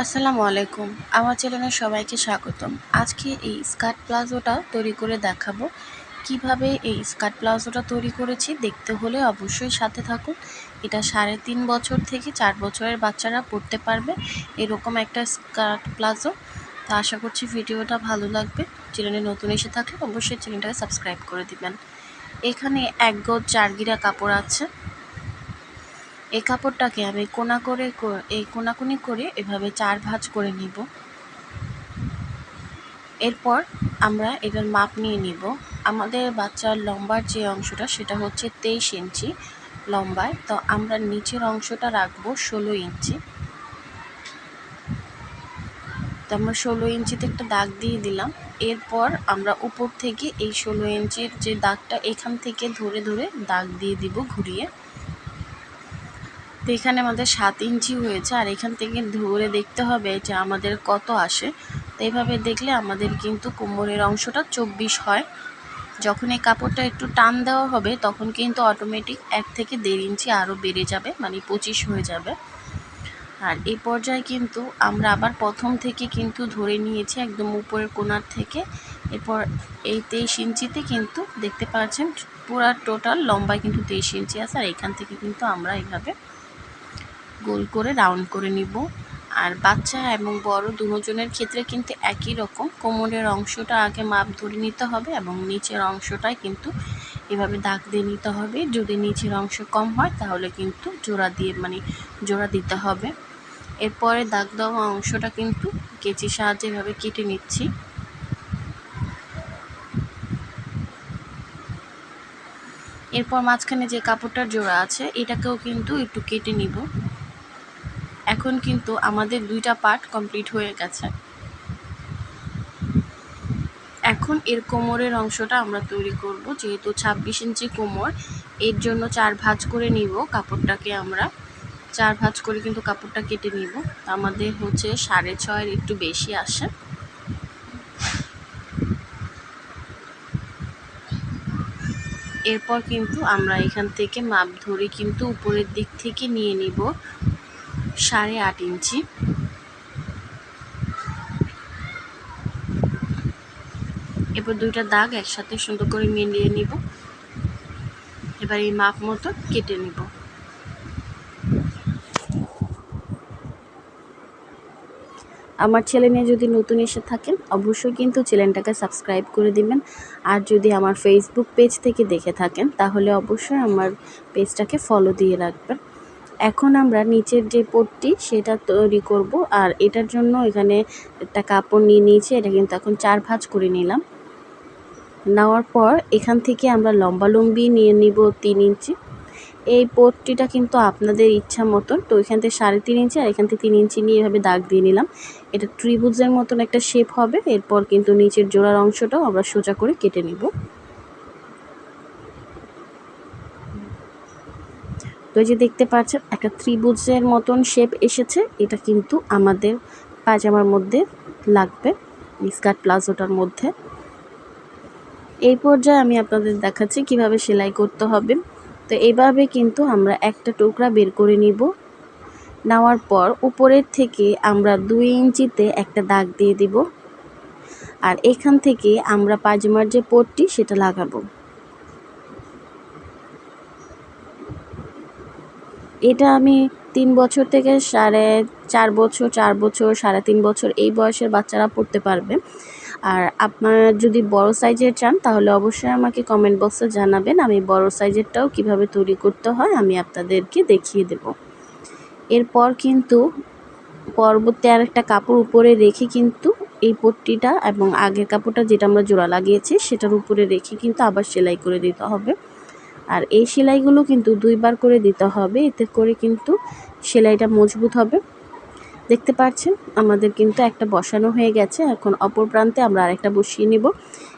আসসালামু আলাইকুম। আমার চ্যানেলে সবাইকে স্বাগতম। আজকে এই স্কার্ট প্লাজোটা তৈরি করে দেখাবো। কীভাবে এই স্কার্ট প্লাজোটা তৈরি করেছি দেখতে হলে অবশ্যই সাথে থাকুন। এটা সাড়ে তিন বছর থেকে চার বছরের বাচ্চারা পড়তে পারবে। এরকম একটা স্কার্ট প্লাজো। তা আশা করছি ভিডিওটা ভালো লাগবে। চ্যানেলে নতুন এসে থাকলে অবশ্যই চ্যানেলটাকে সাবস্ক্রাইব করে দিবেন। এখানে এক গজ চারগিরা কাপড় আছে। এই কাপড়টাকে আমি কোনা করে এই কোনাকুনি করে এভাবে চার ভাঁজ করে নিব। এরপর আমরা এটার মাপ নিয়ে নিব। আমাদের বাচ্চার লম্বার যে অংশটা সেটা হচ্ছে তেইশ ইঞ্চি লম্বায় তো আমরা নিচের অংশটা রাখব ষোলো ইঞ্চি। তো আমরা ষোলো ইঞ্চিতে একটা দাগ দিয়ে দিলাম। এরপর আমরা উপর থেকে এই ষোলো ইঞ্চির যে দাগটা এখান থেকে ধরে ধরে দাগ দিয়ে দিব ঘুরিয়ে। তো এখানে আমাদের সাত ইঞ্চি হয়েছে, আর এখান থেকে ধরে দেখতে হবে যে আমাদের কত আসে। তো এইভাবে দেখলে আমাদের কিন্তু কোমরের অংশটা চব্বিশ হয়। যখন এই কাপড়টা একটু টান দেওয়া হবে, তখন কিন্তু অটোমেটিক এক থেকে দেড় ইঞ্চি আরও বেড়ে যাবে মানে পঁচিশ হয়ে যাবে। আর এই পর্যায়ে কিন্তু আমরা আবার প্রথম থেকে কিন্তু ধরে নিয়েছি একদম উপরের কোনার থেকে। এরপর এই তেইশ ইঞ্চিতে কিন্তু দেখতে পাচ্ছেন পুরা টোটাল লম্বায় কিন্তু তেইশ ইঞ্চি আছে, আর এখান থেকে কিন্তু আমরা এইভাবে গোল করে রাউন্ড করে নিব। আর বাচ্চা এবং বড় দুজনের ক্ষেত্রে কিন্তু একই রকম। কোমরের অংশটা আগে মাপ ধরে নিতে হবে এবং নিচের অংশটাই কিন্তু এভাবে দাগ দিয়ে নিতে হবে। যদি নিচের অংশ কম হয়, তাহলে কিন্তু জোড়া দিয়ে মানে জোড়া দিতে হবে। এরপরে দাগ দেওয়া অংশটা কিন্তু কেচির সাহায্যে এভাবে কেটে নিচ্ছি। এরপর মাঝখানে যে কাপড়টার জোড়া আছে, এটাকেও কিন্তু একটু কেটে নিব। এখন কিন্তু আমাদের দুইটা পার্ট কমপ্লিট হয়ে গেছে। এখন এর কোমরের অংশটা আমরা তৈরি করব, যেহেতু ছাব্বিশ ইঞ্চি কোমর, এর জন্য চার ভাঁজ করে নিব কাপড়টাকে আমরা। চার ভাঁজ করে কিন্তু কাপড়টা কেটে নিব। আমাদের হচ্ছে সাড়ে ছয়ের একটু বেশি আসে। এরপর কিন্তু আমরা এখান থেকে মাপ ধরে কিন্তু উপরের দিক থেকে নিয়ে নিব। সাড়ে আট ইঞ্চি। এবার দুইটা দাগ একসাথে সুন্দর করে মিলিয়ে নিব। এবার এই মাপ মতো কেটে নিব। আমার ছেলে মেয়ে যদি নতুন এসে থাকেন, অবশ্যই কিন্তু চ্যানেলটাকে সাবস্ক্রাইব করে দিবেন। আর যদি আমার ফেসবুক পেজ থেকে দেখে থাকেন, তাহলে অবশ্যই আমার পেজটাকে ফলো দিয়ে রাখবেন। এখন আমরা নিচের যে পট্টি, সেটা তৈরি করব। আর এটার জন্য এখানে একটা কাপড় নিয়ে নিয়েছি, এটা কিন্তু এখন চার ভাঁজ করে নিলাম। নেওয়ার পর এখান থেকে আমরা লম্বা লম্বি নিয়ে নিব তিন ইঞ্চি। এই পট্টিটা কিন্তু আপনাদের ইচ্ছা মতন, তো এখান থেকে সাড়ে তিন ইঞ্চি আর এখান থেকে তিন ইঞ্চি নিয়ে এভাবে দাগ দিয়ে নিলাম। এটা ত্রিভুজের মতন একটা শেপ হবে, এরপর কিন্তু নিচের জোড়ার অংশটাও আমরা সোজা করে কেটে নিব। তো এই যে দেখতে পাচ্ছেন, একটা ত্রিভুজের মতন শেপ এসেছে। এটা কিন্তু আমাদের পায়জামার মধ্যে লাগবে স্কার্ট প্লাজোটার মধ্যে। এই পর্যায়ে আমি আপনাদের দেখাচ্ছি কীভাবে সেলাই করতে হবে। তো এইভাবে কিন্তু আমরা একটা টুকরা বের করে নিব। নেওয়ার পর উপরের থেকে আমরা দুই ইঞ্চিতে একটা দাগ দিয়ে দিব। আর এখান থেকে আমরা পায়জামার যে পটটি, সেটা লাগাবো। এটা আমি তিন বছর থেকে সাড়ে চার বছর চার বছর, সাড়ে তিন বছর এই বয়সের বাচ্চারা পড়তে পারবে। আর আপনারা যদি বড় সাইজের চান, তাহলে অবশ্যই আমাকে কমেন্ট বক্সে জানাবেন। আমি বড় সাইজেরটাও কীভাবে তৈরি করতে হয়, আমি আপনাদেরকে দেখিয়ে দেব। এরপর কিন্তু পরবর্তী আর একটা কাপড় উপরে রেখে কিন্তু এই পট্টিটা এবং আগের কাপড়টা যেটা আমরা জোড়া লাগিয়েছি, সেটার উপরে রেখে কিন্তু আবার সেলাই করে দিতে হবে। আর এই সেলাইগুলো কিন্তু দুইবার করে দিতে হবে। এতে করে কিন্তু সেলাইটা মজবুত হবে। দেখতে পাচ্ছেন, আমাদের কিন্তু একটা বসানো হয়ে গেছে। এখন অপর প্রান্তে আমরা আরেকটা বসিয়ে নিব।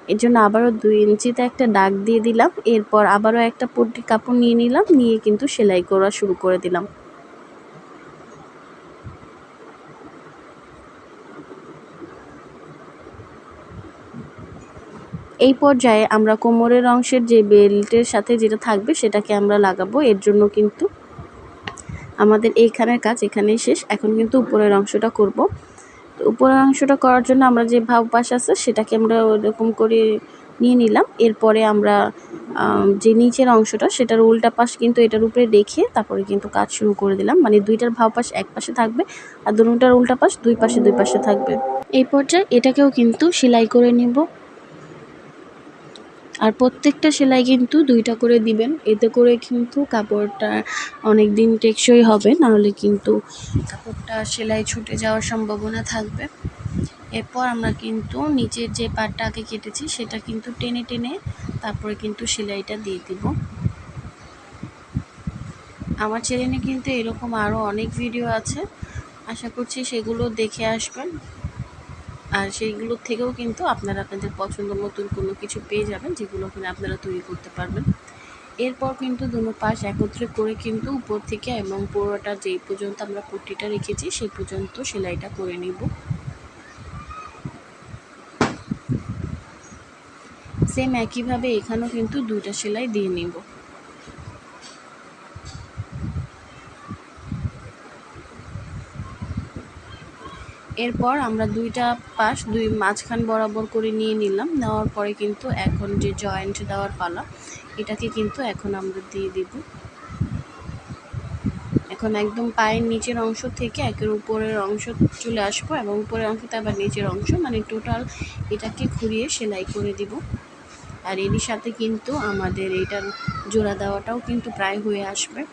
এর জন্য আবারও দুই ইঞ্চিতে একটা ডাক দিয়ে দিলাম। এরপর আবারও একটা পট্টি কাপড় নিয়ে নিলাম। নিয়ে কিন্তু সেলাই করা শুরু করে দিলাম। এই পর্যায়ে আমরা কোমরের অংশের যে বেল্টের সাথে যেটা থাকবে সেটাকে আমরা লাগাবো। এর জন্য কিন্তু আমাদের এইখানের কাজ এখানেই শেষ। এখন কিন্তু উপরের অংশটা করব। তো উপরের অংশটা করার জন্য আমরা যে ভাব পাশ আছে সেটাকে আমরা ওরকম করে নিয়ে নিলাম। এরপরে আমরা যে নিচের অংশটা সেটার উল্টা পাশ কিন্তু এটার উপরে রেখে তারপরে কিন্তু কাজ শুরু করে দিলাম। মানে দুইটার ভাব পাশ এক পাশে থাকবে আর দুটার উল্টা পাশ দুই পাশে দুই পাশে থাকবে। এই পর্যায়ে এটাকেও কিন্তু সেলাই করে নিব। আর প্রত্যেকটা সেলাই কিন্তু দুইটা করে দিবেন। এতে করে কিন্তু কাপড়টা অনেক দিন টেকসই হবে, নাহলে কিন্তু কাপড়টা সেলাই ছুটে যাওয়ার সম্ভাবনা থাকবে। এরপর আমরা কিন্তু নিচের যে পাটটা আগে কেটেছি, সেটা কিন্তু টেনে টেনে তারপরে কিন্তু সেলাইটা দিয়ে দিব। আমার চ্যানেলে কিন্তু এরকম আরও অনেক ভিডিও আছে, আশা করছি সেগুলো দেখে আসবেন। আর সেইগুলোর থেকেও কিন্তু আপনারা আপনাদের পছন্দ মতন কোনো কিছু পেয়ে যাবেন যেগুলো কিনা আপনারা তৈরি করতে পারবেন। এরপর কিন্তু দুনো পাশ একত্রে করে কিন্তু উপর থেকে এবং পুরোটা যেই পর্যন্ত আমরা পট্টিটা রেখেছি সেই পর্যন্ত সেলাইটা করে নিব। সেম একইভাবে এখানেও কিন্তু দুইটা সেলাই দিয়ে নিব। এরপর আমরা দুইটা পাশ, দুই মাঝখান বরাবর করে নিয়ে নিলাম। নেওয়ার পরে কিন্তু এখন যে জয়েন্ট দেওয়ার পালা, এটাকে কিন্তু এখন আমরা দিয়ে দিব। এখন একদম পায়ের নিচের অংশ থেকে একের উপরের অংশ চলে আসব এবং উপরের অংশতে আবার নিচের অংশ মানে টোটাল এটাকে ঘুরিয়ে সেলাই করে দিব। আর এরই সাথে কিন্তু আমাদের এটার জোড়া দেওয়াটাও কিন্তু প্রায় হয়ে আসবে।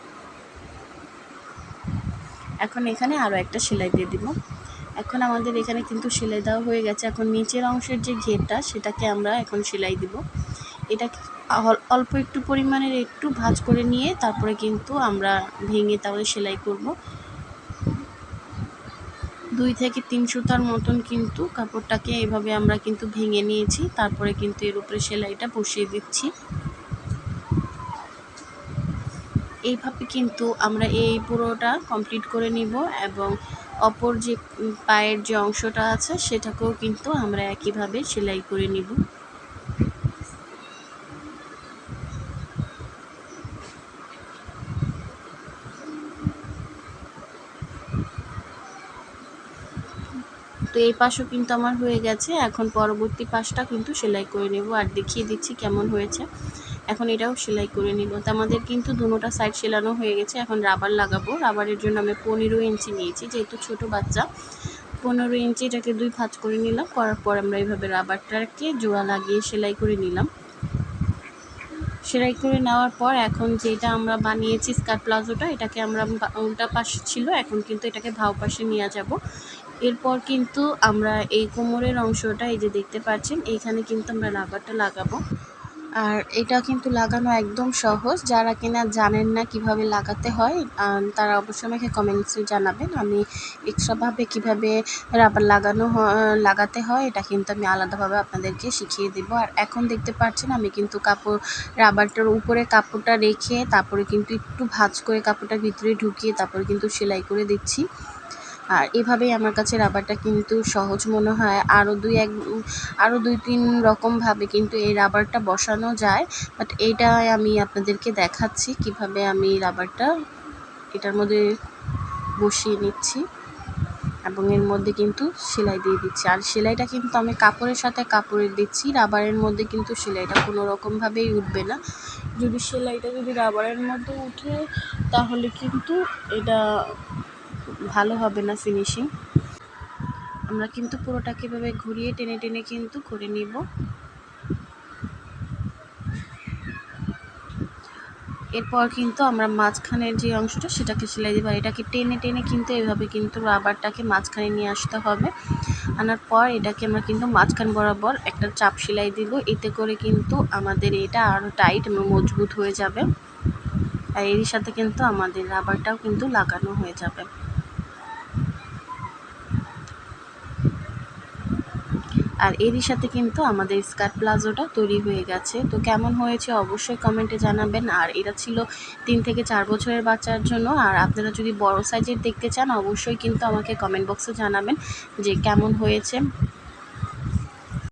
এখন এখানে আরও একটা সেলাই দিয়ে দিব। এখন আমাদের এখানে কিন্তু সেলাই দেওয়া হয়ে গেছে। এখন নিচের অংশের যে ঘেরটা, সেটাকে আমরা এখন সেলাই দিব। এটা অল্প একটু পরিমাণের একটু ভাজ করে নিয়ে তারপরে কিন্তু আমরা ভেঙে তাহলে সেলাই করব। দুই থেকে তিন সুতার মতন কিন্তু কাপড়টাকে এভাবে আমরা কিন্তু ভেঙে নিয়েছি। তারপরে কিন্তু এর উপরে সেলাইটা বসিয়ে দিচ্ছি। এইভাবে কিন্তু আমরা এই পুরোটা কমপ্লিট করে নিব এবং অপর যে পায়ের যে অংশটা আছে, সেটাকেও কিন্তু আমরা একইভাবে সেলাই করে নিব। তো এই পাশও কিন্তু আমার হয়ে গেছে। এখন পরবর্তী পাশটা কিন্তু সেলাই করে নেব। আর দেখিয়ে দিচ্ছি কেমন হয়েছে। এখন এটাও সেলাই করে নিব। তো আমাদের কিন্তু দুটোটা সাইড সেলানো হয়ে গেছে, এখন রাবার লাগাবো। রাবারের জন্য আমি পনেরো ইঞ্চি নিয়েছি, যেহেতু ছোট বাচ্চা। পনেরো ইঞ্চি এটাকে দুই ভাঁজ করে নিলাম, করার পর আমরা এইভাবে রাবারটাকে জোড়া লাগিয়ে সেলাই করে নিলাম। সেলাই করে নেওয়ার পর এখন যেটা আমরা বানিয়েছি স্কার্ট প্লাজোটা এটাকে আমরা উল্টা পাশে ছিল, এখন কিন্তু এটাকে ভাও পাশে নিয়ে যাব। এরপর কিন্তু আমরা এই কোমরের অংশটা এই যে দেখতে পাচ্ছেন, এইখানে কিন্তু আমরা রাবারটা লাগাবো। আর এটা কিন্তু লাগানো একদম সহজ। যারা কিনা জানেন না কীভাবে লাগাতে হয় তারা অবশ্যই আমাকে কমেন্টসে জানাবেন। আমি এক্সট্রাভাবে কীভাবে রাবার লাগানো লাগাতে হয়, এটা কিন্তু আমি আলাদাভাবে আপনাদেরকে শিখিয়ে দেব। আর এখন দেখতে পাচ্ছেন, আমি কিন্তু কাপড় রাবারটার উপরে কাপড়টা রেখে তারপরে কিন্তু একটু ভাজ করে কাপড়টার ভিতরে ঢুকিয়ে তারপরে কিন্তু সেলাই করে দিচ্ছি। আর এভাবেই আমার কাছে রাবারটা কিন্তু সহজ মনে হয়। আরও দুই এক আরও দুই তিন রকমভাবে কিন্তু এই রাবারটা বসানো যায়। বাট এইটাই আমি আপনাদেরকে দেখাচ্ছি কীভাবে আমি রাবারটা এটার মধ্যে বসিয়ে নিচ্ছি এবং এর মধ্যে কিন্তু সেলাই দিয়ে দিচ্ছি। আর সেলাইটা কিন্তু আমি কাপড়ের সাথে কাপড়ের দিচ্ছি, রাবারের মধ্যে কিন্তু সেলাইটা কোনো রকমভাবেই উঠবে না। যদি সেলাইটা যদি রাবারের মধ্যে উঠে, তাহলে কিন্তু এটা ভালো হবে না ফিনিশিং আমরা কিন্তু পুরোটাকে এভাবে ঘুরিয়ে টেনে টেনে কিন্তু করে নিব। এরপর কিন্তু আমরা মাঝখানের যে অংশটা সেটাকে সেলাই দেবো। এটাকে টেনে টেনে কিন্তু এভাবে কিন্তু রাবারটাকে মাঝখানে নিয়ে আসতে হবে। আনার পর এটাকে আমরা কিন্তু মাঝখান বরাবর একটা চাপ সেলাই দিব। এতে করে কিন্তু আমাদের এটা আরও টাইট এবং মজবুত হয়ে যাবে। আর এর সাথে কিন্তু আমাদের রাবারটাও কিন্তু লাগানো হয়ে যাবে। আর এরই সাথে কিন্তু আমাদের স্কার্ট প্লাজোটা তৈরি হয়ে গেছে। তো কেমন হয়েছে অবশ্যই কমেন্টে জানাবেন। আর এটা ছিল তিন থেকে চার বছরের বাচ্চার জন্য। আর আপনারা যদি বড় সাইজের দেখতে চান, অবশ্যই কিন্তু আমাকে কমেন্ট বক্সে জানাবেন যে কেমন হয়েছে।